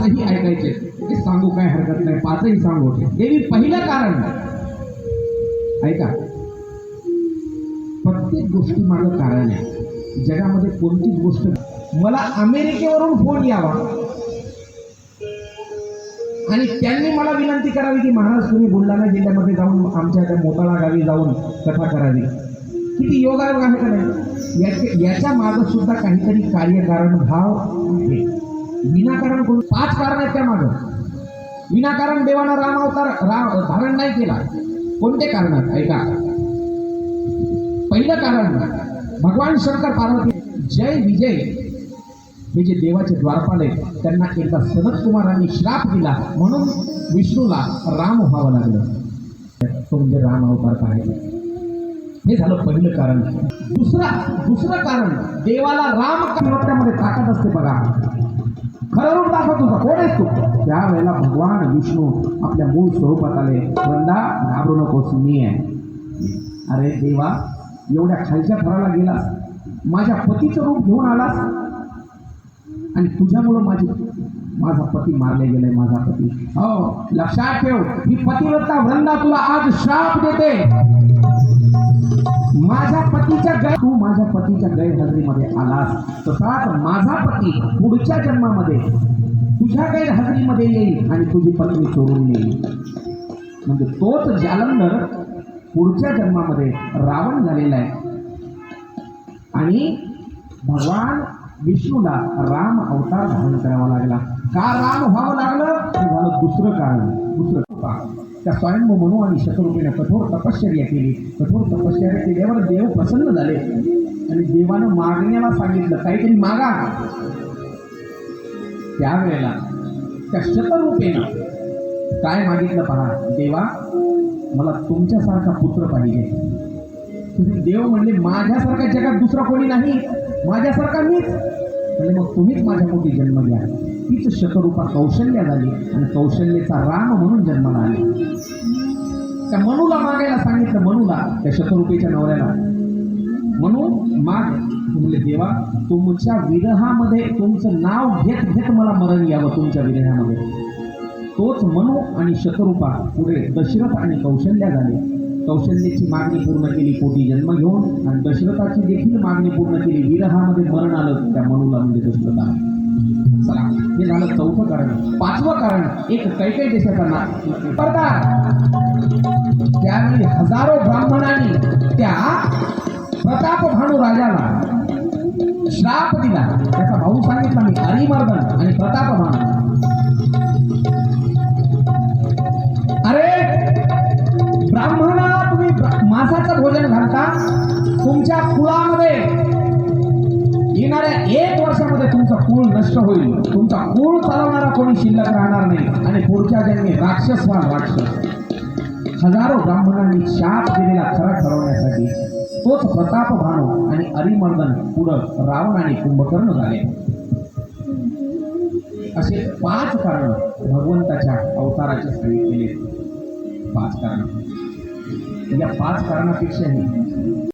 पाचही ऐकायचे. ते सांगू काय हरकत नाही. पाचही सांगू. देवी पहिलं कारण. ऐका. प्रत्येक गोष्टी माझं कारण आहे. जगामध्ये कोणतीच गोष्ट मला अमेरिकेवरून फोन यावा. आणि त्यांनी मला विनंती करावी की महाराज तुम्ही बुलढाणा जिल्ह्यामध्ये जाऊन आमच्या त्या मोताळा गावी जाऊन कथा करावी. किती योगायोग आहे का नाही? याच्या याच्या मागं सुद्धा काहीतरी कार्यकारण भाव आहे विनाकारण करून पाच कारण आहेत त्या मागं विनाकारण देवानं राम अवतार राम धारण नाही केला. कोणते कारण आहेत? ऐका. पहिलं कारण भगवान शंकर पार्वती जय विजय. हे जे देवाचे द्वारपाल आहेत त्यांना एकदा सनत कुमारांनी श्राप दिला. म्हणून विष्णूला राम व्हावं लागलं. तो म्हणजे राम अवतार पाहिजे हे झालं पहिलं कारण. दुसरा दुसरं कारण देवाला राम कर्मत्यामध्ये ताकद असते बघा. खरं रूप दाखव होता कोण आहेस तू? त्यावेळेला भगवान विष्णू आपल्या मूळ स्वरूपात आले. वृंदा घाबरू नकोस मी आहे. अरे देवा एवढ्या खालच्या थराला गेलास? माझ्या पतीचं रूप घेऊन आलास? आणि तुझ्यामुळं माझी माझा पती मारले गेलाय माझा पती. हो लक्षात ठेव. ही पतिव्रता वृंदा तुला आज श्राप देते. माझ्या पतीच्या गै तू माझ्या पतीच्या गैरहजेरीमध्ये आलास. तसाच माझा पती पुढच्या जन्मामध्ये तुझ्या गैरहजेरीमध्ये येईल आणि तुझी पत्नी चोरून येईल. म्हणजे तोच जालंधर पुढच्या जन्मामध्ये रावण झालेला आहे. आणि भगवान विष्णूला राम अवतार धारण करावा लागला. का राम व्हावं लागलं? झालं दुसरं कारण. दुसरं कारण त्या स्वयंभू म्हणू आणि शतरूपीने कठोर तपश्चर्या केली. कठोर तपश्चर्या केल्यावर देव प्रसन्न झाले. आणि देवानं मागण्याला सांगितलं काहीतरी मागा. त्यावेळेला त्या शतरूपेनं काय मागितलं पहा देवा मला तुमच्यासारखा पुत्र पाहिजे. तुम्ही देव म्हणले माझ्यासारखा जगात दुसरा कोणी नाही. माझ्यासारखा मीच. म्हणजे मग तुम्हीच माझ्या पोटी जन्म घ्या. तीच शकरूपा कौशल्य झाली आणि कौशल्याचा राम म्हणून जन्माला आले त्या मनूला मागायला सांगितलं मनूला त्या शकरूपेच्या नवऱ्याला. म्हणू माग. म्हणले देवा तुमच्या विरहामध्ये तुमचं नाव घेत घेत मला मरण यावं तुमच्या विरहामध्ये. तोच मनू आणि शकरूपा पुढे दशरथ आणि कौशल्या झाले. कौशल्याची मागणी पूर्ण केली पोटी जन्म घेऊन आणि दशरथाची देखील मागणी पूर्ण केली विरहामध्ये मरण आलं त्या मनूला म्हणजे दशरथा चला हे झालं चौथं कारण. पाचवं कारण एक कैकै देशाचा ना स्पर्धा. त्यावेळी हजारो ब्राह्मणांनी त्या प्रताप भानू राजाला श्राप दिला. त्याचा भाऊ सांगितला मी हरिमर्दन आणि प्रताप भानू. अरे ब्राह्मणाला तुम्ही मासाचं भोजन घालता? तुमच्या कुळामध्ये येणाऱ्या एक वर्षामध्ये तुमचा कुळ नष्ट होईल. तुमचा कुळ चालवणारा कोणी शिल्लक राहणार नाही. आणि पुढच्या जन्मी राक्षस व्हाल राक्षस हजारो ब्राह्मणांनी शाप दिलेला खरा ठरवण्यासाठी तोच प्रताप भानू आणि अरिमर्दन पुढं रावण आणि कुंभकर्ण झाले. असे पाच कारण भगवंताच्या अवताराचे सांगितलेले पाच कारण. या पाच कारणापेक्षाही